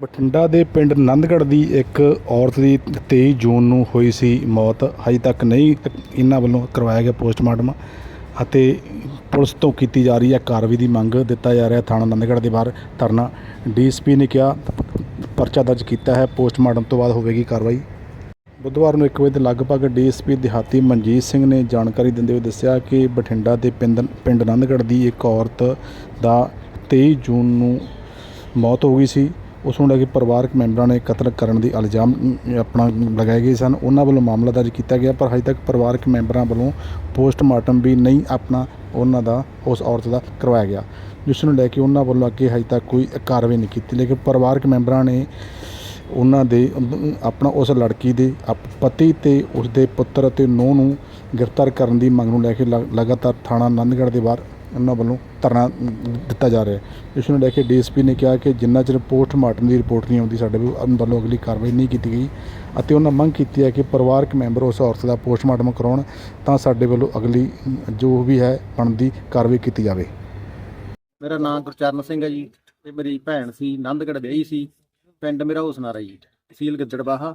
ਬਠਿੰਡਾ ਦੇ ਪਿੰਡ ਨੰਦਗੜ੍ਹ ਦੀ ਇੱਕ ਔਰਤ ਦੀ 23 ਜੂਨ ਨੂੰ ਹੋਈ ਸੀ ਮੌਤ। ਹਜੇ ਤੱਕ ਨਹੀਂ ਇਹਨਾਂ ਵੱਲੋਂ ਕਰਵਾਇਆ ਗਿਆ ਪੋਸਟਮਾਰਟਮ ਅਤੇ ਪੁਲਿਸ ਤੋਂ ਕੀਤੀ ਜਾ ਰਹੀ ਹੈ ਕਾਰਵਾਈ ਦੀ ਮੰਗ ਦਿੱਤਾ ਜਾ ਰਿਹਾ ਥਾਣਾ ਨੰਦਗੜ੍ਹ ਦੇ ਬਾਹਰ। ਧਰਨਾ ਡੀਐਸਪੀ ਨੇ ਕਿਹਾ, ਪਰਚਾ ਦਰਜ ਕੀਤਾ ਹੈ। ਪੋਸਟਮਾਰਟਮ ਤੋਂ ਬਾਅਦ ਹੋਵੇਗੀ ਕਾਰਵਾਈ। ਬੁੱਧਵਾਰ ਨੂੰ 1 ਵਜੇ ਦੇ ਲਗਭਗ ਡੀਐਸਪੀ ਦਿਹਾਤੀ ਮਨਜੀਤ ਸਿੰਘ ਨੇ ਜਾਣਕਾਰੀ ਦਿੰਦੇ ਹੋਏ ਦੱਸਿਆ ਕਿ ਬਠਿੰਡਾ ਦੇ ਪਿੰਡ ਪਿੰਡ ਨੰਦਗੜ੍ਹ ਦੀ ਇੱਕ ਔਰਤ ਦਾ 23 ਜੂਨ ਨੂੰ ਮੌਤ ਹੋ ਗਈ ਸੀ। ਉਸ ਨੂੰ ਲੈ ਕੇ ਪਰਿਵਾਰਕ ਮੈਂਬਰਾਂ ਨੇ ਕਤਲ ਕਰਨ ਦੇ ਇਲਜ਼ਾਮ ਆਪਣਾ ਲਗਾਏ ਗਏ ਸਨ। ਉਹਨਾਂ ਵੱਲੋਂ ਮਾਮਲਾ ਦਰਜ ਕੀਤਾ ਗਿਆ, ਪਰ ਹਜੇ ਤੱਕ ਪਰਿਵਾਰਕ ਮੈਂਬਰਾਂ ਵੱਲੋਂ ਪੋਸਟਮਾਰਟਮ ਵੀ ਨਹੀਂ ਆਪਣਾ ਉਹਨਾਂ ਦਾ, ਉਸ ਔਰਤ ਦਾ ਕਰਵਾਇਆ ਗਿਆ। ਜਿਸ ਨੂੰ ਲੈ ਕੇ ਉਹਨਾਂ ਵੱਲੋਂ ਅੱਗੇ ਹਜੇ ਤੱਕ ਕੋਈ ਕਾਰਵਾਈ ਨਹੀਂ ਕੀਤੀ, ਲੇਕਿਨ ਪਰਿਵਾਰਕ ਮੈਂਬਰਾਂ ਨੇ ਉਹਨਾਂ ਦੇ ਆਪਣਾ ਉਸ ਲੜਕੀ ਦੇ ਅਪ- ਪਤੀ ਤੇ ਉਸ ਦੇ ਪੁੱਤਰ ਅਤੇ ਨੂੰਹ ਨੂੰ ਗ੍ਰਿਫਤਾਰ ਕਰਨ ਦੀ ਮੰਗ ਨੂੰ ਲੈ ਕੇ ਲ- ਲਗਾਤਾਰ ਥਾਣਾ ਆਨੰਦਗੜ੍ਹ ਦੇ ਬਾਹਰ ਉਹਨਾਂ ਵੱਲੋਂ ਧਰਨਾ ਦਿੱਤਾ ਜਾ ਰਿਹਾ ਹੈ। ਇਸ ਨੂੰ ਲੈ ਕੇ ਡੀਐਸਪੀ ਨੇ ਕਿਹਾ ਕਿ ਜਿੰਨਾ ਚਿਰ ਪੋਸਟਮਾਰਟਮ ਦੀ ਰਿਪੋਰਟ ਨਹੀਂ ਆਉਂਦੀ ਸਾਡੇ ਵੱਲੋਂ ਅਗਲੀ ਕਾਰਵਾਈ ਨਹੀਂ ਕੀਤੀ ਗਈ ਅਤੇ ਉਹਨਾਂ ਮੰਗ ਕੀਤੀ ਹੈ ਕਿ ਪਰਿਵਾਰਕ ਮੈਂਬਰ ਉਸ ਔਰਤ ਦਾ ਪੋਸਟਮਾਰਟਮ ਕਰਾਉਣ ਤਾਂ ਸਾਡੇ ਵੱਲੋਂ ਅਗਲੀ ਜੋ ਵੀ ਹੈ ਬਣਦੀ ਕਾਰਵਾਈ ਕੀਤੀ ਜਾਵੇ। ਮੇਰਾ ਨਾਮ ਗੁਰਚਰਨ ਸਿੰਘ ਹੈ ਜੀ ਤੇ ਮੇਰੀ ਭੈਣ ਸੀ, ਨੰਦਗੜ੍ਹ ਵਿਆਹੀ ਸੀ, ਪਿੰਡ ਮੇਰਾ ਹੁਸਨਾਰਾ ਜੀ ਤਹਿਸੀਲ ਗਿੱਦੜਬਾਹਾ।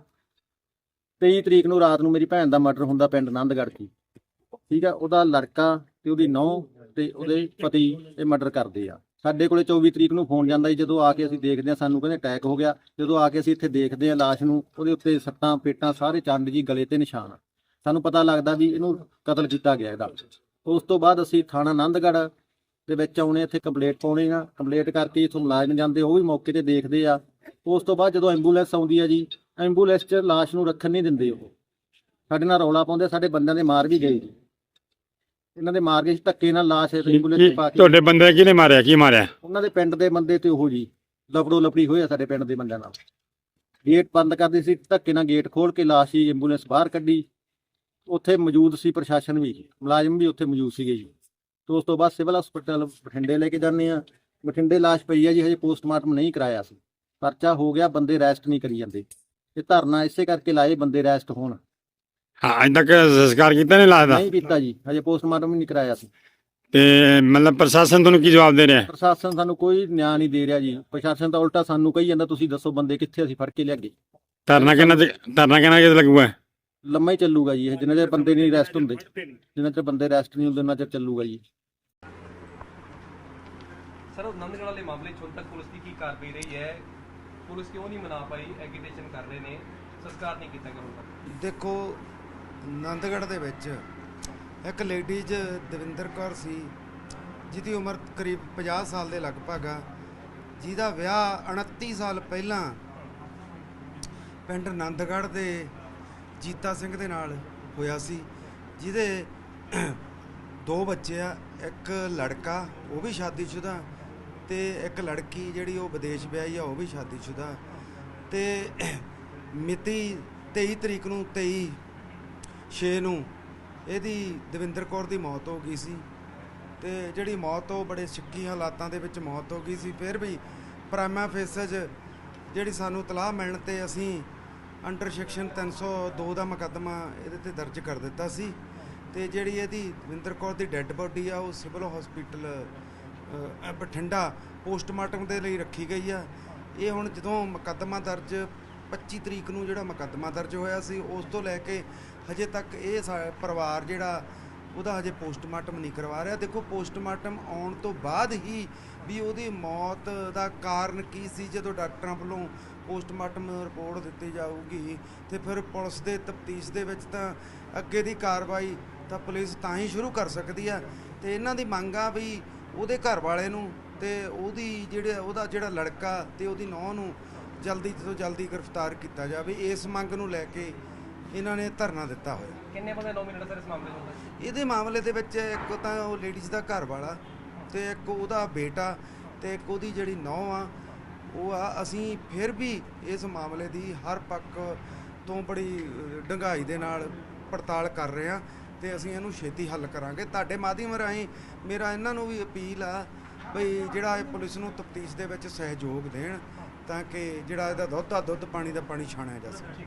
23 ਤਰੀਕ ਨੂੰ ਰਾਤ ਨੂੰ ਮੇਰੀ ਭੈਣ ਦਾ ਮਰਡਰ ਹੁੰਦਾ ਪਿੰਡ ਨੰਦਗੜ੍ਹ ਕੀ ਠੀਕ ਆ, ਉਹਦਾ ਲੜਕਾ ਤੇ ਉਹਦੀ ਨੌਂ ਤੇ ਉਹਦੇ ਪਤੀ ਇਹ ਮਰਡਰ ਕਰਦੇ ਆ। ਸਾਡੇ ਕੋਲੇ 24 ਤਰੀਕ ਨੂੰ ਫੋਨ ਜਾਂਦਾ ਜੀ, ਜਦੋਂ ਆ ਕੇ ਅਸੀਂ ਦੇਖਦੇ ਆ, ਸਾਨੂੰ ਕਹਿੰਦੇ ਅਟੈਕ ਹੋ ਗਿਆ। ਜਦੋਂ ਆ ਕੇ ਅਸੀਂ ਇੱਥੇ ਦੇਖਦੇ ਆ ਲਾਸ਼ ਨੂੰ, ਉਹਦੇ ਉੱਤੇ ਸੱਟਾਂ, ਪੇਟਾਂ ਸਾਰੇ ਚੰਡ ਜੀ, ਗਲੇ ਤੇ ਨਿਸ਼ਾਨ। ਸਾਨੂੰ ਪਤਾ ਲੱਗਦਾ ਵੀ ਇਹਨੂੰ ਕਤਲ ਕੀਤਾ ਗਿਆ ਇਹਦਾ। ਉਸ ਤੋਂ ਬਾਅਦ ਅਸੀਂ ਥਾਣਾ ਆਨੰਦਗੜ੍ਹ ਦੇ ਵਿੱਚ ਆਉਣੇ ਇੱਥੇ ਕੰਪਲੇਂਟ ਪਾਉਣੇ ਆ। ਕੰਪਲੇਂਟ ਕਰਕੇ ਇਥੋਂ ਮੁਲਾਜ਼ਮ ਜਾਂਦੇ, ਉਹ ਵੀ ਮੌਕੇ ਤੇ ਦੇਖਦੇ ਆ। ਉਸ ਤੋਂ ਬਾਅਦ ਜਦੋਂ ਐਂਬੂਲੈਂਸ ਆਉਂਦੀ ਆ ਜੀ ਐਂਬੂਲੈਂਸ 'ਚ ਲਾਸ਼ ਨੂੰ ਰੱਖਣ ਨਹੀਂ ਦਿੰਦੇ ਉਹ। ਸਾਡੇ ਨਾਲ ਰੌਲਾ ਪਾਉਂਦੇ, ਸਾਡੇ ਬੰਦਿਆਂ ਦੇ ਮਾਰ ਵੀ ਗਏ। ਜੀ ਇਹਨਾਂ ਦੇ ਮਾਰ ਗਏ ਸੀ, ਧੱਕੇ ਨਾਲ ਲਾਸ਼ ਐਂਬੂਲੈਂਸ 'ਚ ਪਾ ਕੇ ਤੁਹਾਡੇ ਬੰਦੇ ਕਿਹਨੇ ਮਾਰਿਆ? ਕੀ ਮਾਰਿਆ? ਉਹਨਾਂ ਦੇ ਪਿੰਡ ਦੇ ਬੰਦੇ ਤੇ ਉਹ ਜੀ ਲਪੜੋ ਲਪੜੀ ਹੋਏ ਆ ਸਾਡੇ ਪਿੰਡ ਦੇ ਬੰਦਿਆਂ ਨਾਲ। ਗੇਟ ਬੰਦ ਕਰਦੇ ਸੀ ਧੱਕੇ ਨਾਲ ਗੇਟ ਖੋਲ ਕੇ ਲਾਸ਼ ਹੀ ਐਂਬੂਲੈਂਸ ਬਾਹਰ ਕੱਢੀ। ਉੱਥੇ ਮੌਜੂਦ ਸੀ ਪ੍ਰਸ਼ਾਸਨ ਵੀ ਮੁਲਾਜ਼ਮ ਵੀ ਉੱਥੇ ਮੌਜੂਦ ਸੀਗੇ ਜੀ। ਤੇ ਉਸ ਤੋਂ ਬਾਅਦ ਸਿਵਲ ਹਸਪਤਾਲ ਬਠਿੰਡੇ ਲੈ ਕੇ ਜਾਂਦੇ ਆ ਬਠਿੰਡੇ ਲਾਸ਼ ਪਈ ਆ ਜੀ ਹਜੇ ਪੋਸਟਮਾਰਟਮ ਨਹੀਂ ਕਰਾਇਆ ਸੀ। ਪਰਚਾ ਹੋ ਗਿਆ ਬੰਦੇ ਰੈਸਟ ਨਹੀਂ ਕਰੀ ਜਾਂਦੇ। ਇਹ ਧਰਨਾ ਇਸੇ ਕਰਕੇ ਲਾਏ ਬੰਦੇ ਰੈਸਟ ਹੋਣ। ਹਾਂ ਅਜੇ ਤੱਕ ਸੰਸਕਾਰ ਕੀਤਾ ਨਹੀਂ ਲੱਗਦਾ। ਨਹੀਂ ਕੀਤਾ ਜੀ ਹਜੇ ਪੋਸਟਮਾਰਟਮ ਨਹੀਂ ਕਰਾਇਆ ਸੀ। ਤੇ ਮਤਲਬ ਪ੍ਰਸ਼ਾਸਨ ਤੁਹਾਨੂੰ ਕੀ ਜਵਾਬ ਦੇ ਰਿਹਾ? ਪ੍ਰਸ਼ਾਸਨ ਸਾਨੂੰ ਕੋਈ ਨਿਆਂ ਨਹੀਂ ਦੇ ਰਿਹਾ ਜੀ। ਪ੍ਰਸ਼ਾਸਨ ਤਾਂ ਉਲਟਾ ਸਾਨੂੰ ਕਹੀ ਜਾਂਦਾ ਤੁਸੀਂ ਦੱਸੋ ਬੰਦੇ ਕਿੱਥੇ ਅਸੀਂ ਫੜ ਕੇ ਲਿਆਗੇ ਧਰਨਾ ਕਿੰਨਾ ਤੇ ਧਰਨਾ ਕਿੰਨਾ ਕਿਤੇ ਲੱਗੂਗਾ? ਲੰਮਾ ਹੀ ਚੱਲੂਗਾ ਜੀ ਇਹ ਜਿੰਨਾ ਚਿਰ ਬੰਦੇ ਨਹੀਂ ਰੈਸਟ ਹੁੰਦੇ। ਜਿੰਨਾ ਚਿਰ ਬੰਦੇ ਰੈਸਟ ਨਹੀਂ ਹੁੰਦੇ ਉਹਨਾਂ ਚਿਰ ਚੱਲੂਗਾ ਜੀ। ਸਰ ਉਹ ਨੰਦਗੜ੍ਹ ਵਾਲੇ ਮਾਮਲੇ 'ਚ ਹੁਣ ਤੱਕ ਪੁਲਿਸ ਦੀ ਕੀ ਕਾਰਵਾਈ ਰਹੀ ਹੈ? ਪੁਲਿਸ ਕਿਉਂ ਨਹੀਂ ਮਨਾ ਪਾਈ? ਐਗੀਟੇਸ਼ਨ ਕਰ ਰਹੇ ਨੇ। ਸੰਸਕਾਰ ਨਹੀਂ ਕੀਤਾ ਗਿਆ ਹੁਣ ਤੱਕ। ਦੇਖੋ ਨੰਦਗੜ੍ਹ ਦੇ ਵਿੱਚ ਇੱਕ ਲੇਡੀਜ਼ ਦਵਿੰਦਰ ਕੌਰ ਸੀ, ਜਿਹਦੀ ਉਮਰ ਕਰੀਬ 50 ਸਾਲ ਦੇ ਲਗਭਗ ਆ। ਜਿਹਦਾ ਵਿਆਹ 29 ਸਾਲ ਪਹਿਲਾਂ ਪਿੰਡ ਨੰਦਗੜ੍ਹ ਦੇ ਜੀਤਾ ਸਿੰਘ ਦੇ ਨਾਲ ਹੋਇਆ ਸੀ, ਜਿਹਦੇ ਦੋ ਬੱਚੇ ਆ, ਇੱਕ ਲੜਕਾ, ਉਹ ਵੀ ਸ਼ਾਦੀशुदा ਤੇ ਇੱਕ ਲੜਕੀ ਜਿਹੜੀ ਉਹ ਵਿਦੇਸ਼ ਵਿਆਹੀ ਆ, ਉਹ ਵੀ ਸ਼ਾਦੀशुदा ਤੇ ਮਿਤੀ 23 ਤਰੀਕ ਨੂੰ 23 6 ਨੂੰ। ਇਹਦੀ ਦਵਿੰਦਰ ਕੌਰ ਦੀ ਮੌਤ ਹੋ ਗਈ ਸੀ ਤੇ ਜਿਹੜੀ ਮੌਤ ਉਹ ਬੜੇ ਸ਼ੱਕੀ ਹਾਲਾਤਾਂ ਦੇ ਵਿੱਚ ਮੌਤ ਹੋ ਗਈ ਸੀ। ਫਿਰ ਵੀ ਪ੍ਰਾਈਮਾ ਫੇਸਜ ਜਿਹੜੀ ਸਾਨੂੰ ਤਲਾਹ ਮਿਲਣ ਤੇ ਅਸੀਂ ਅੰਡਰ ਸੈਕਸ਼ਨ 302 ਦਾ ਮੁਕੱਦਮਾ ਇਹਦੇ ਤੇ ਦਰਜ ਕਰ ਦਿੱਤਾ ਸੀ ਤੇ ਜਿਹੜੀ ਇਹਦੀ ਦਵਿੰਦਰ ਕੌਰ ਦੀ ਡੈੱਡ ਬੋਡੀ ਆ, ਉਹ ਸਿਵਲ ਹਸਪੀਟਲ ਬਠਿੰਡਾ ਪੋਸਟਮਾਰਟਮ ਦੇ ਲਈ ਰੱਖੀ ਗਈ ਆ। ਇਹ ਹੁਣ ਜਦੋਂ ਮੁਕੱਦਮਾ ਦਰਜ 25 ਤਰੀਕ ਨੂੰ ਜਿਹੜਾ ਮੁਕੱਦਮਾ ਦਰਜ ਹੋਇਆ ਸੀ, ਉਸ ਤੋਂ ਲੈ ਕੇ ਹਜੇ ਤੱਕ ਇਹ ਸਾ- ਪਰਿਵਾਰ ਜਿਹੜਾ ਉਹਦਾ ਹਜੇ ਪੋਸਟਮਾਰਟਮ ਨਹੀਂ ਕਰਵਾ ਰਿਹਾ। ਦੇਖੋ, ਪੋਸਟਮਾਰਟਮ ਆਉਣ ਤੋਂ ਬਾਅਦ ਹੀ ਵੀ ਉਹਦੀ ਮੌਤ ਦਾ ਕਾਰਨ ਕੀ ਸੀ, ਜਦੋਂ ਡਾਕਟਰਾਂ ਵੱਲੋਂ ਪੋਸਟਮਾਰਟਮ ਰਿਪੋਰਟ ਦਿੱਤੀ ਜਾਊਗੀ ਤੇ ਫਿਰ ਪੁਲਿਸ ਦੇ ਤਫਤੀਸ਼ ਦੇ ਵਿੱਚ ਤਾਂ ਅੱਗੇ ਦੀ ਕਾਰਵਾਈ ਤਾਂ ਪੁਲਿਸ ਤਾਂ ਹੀ ਸ਼ੁਰੂ ਕਰ ਸਕਦੀ ਆ। ਤੇ ਇਹਨਾਂ ਦੀ ਮੰਗ ਆ ਵੀ ਉਹਦੇ ਘਰ ਵਾਲੇ ਨੂੰ ਤੇ ਉਹਦੀ ਜਿਹੜੇ, ਉਹਦਾ ਜਿਹੜਾ ਲੜਕਾ ਤੇ ਉਹਦੀ ਨੂੰਹ ਨੂੰ ਜਲਦੀ ਤੋਂ ਜਲਦੀ ਗ੍ਰਿਫਤਾਰ ਕੀਤਾ ਜਾਵੇ ਇਸ ਮੰਗ ਨੂੰ ਲੈ ਕੇ ਇਹਨਾਂ ਨੇ ਧਰਨਾ ਦਿੱਤਾ ਹੋਇਆ। ਕਿੰਨੇ ਬੰਦੇ ਨੋਮੀਨੇਟ ਸਰ ਇਸ ਮਾਮਲੇ ਤੱਕ ਇਹਦੇ ਮਾਮਲੇ ਦੇ ਵਿੱਚ ਇੱਕ ਤਾਂ ਉਹ ਲੇਡੀਜ਼ ਦਾ ਘਰ ਵਾਲਾ ਤੇ ਇੱਕ ਉਹਦਾ ਬੇਟਾ ਤੇ ਇੱਕ ਉਹਦੀ ਜਿਹੜੀ ਨੌਂ ਆ ਉਹ ਆ ਅਸੀਂ ਫਿਰ ਵੀ ਇਸ ਮਾਮਲੇ ਦੀ ਹਰ ਪੱਖ ਤੋਂ ਬੜੀ ਅ, ਡੂੰਘਾਈ ਦੇ ਨਾਲ ਪੜਤਾਲ ਕਰ ਰਹੇ ਹਾਂ ਤੇ ਅਸੀਂ ਇਹਨੂੰ ਛੇਤੀ ਹੱਲ ਕਰਾਂਗੇ। ਤੁਹਾਡੇ ਮਾਧਿਅਮ ਰਾਹੀਂ ਮੇਰਾ ਇਹਨਾਂ ਨੂੰ ਵੀ ਅਪੀਲ ਆ ਬਈ ਜਿਹੜਾ ਇਹ ਪੁਲਿਸ ਨੂੰ ਤਫਤੀਸ਼ ਦੇ ਵਿੱਚ ਸਹਿਯੋਗ ਦੇਣ। ਤਾਂ ਕਿ ਜਿਹੜਾ ਇਹਦਾ ਦੁੱਧ ਆ ਦੁੱਧ ਪਾਣੀ ਦਾ ਪਾਣੀ ਛਾਣਿਆ ਜਾ ਸਕੇ।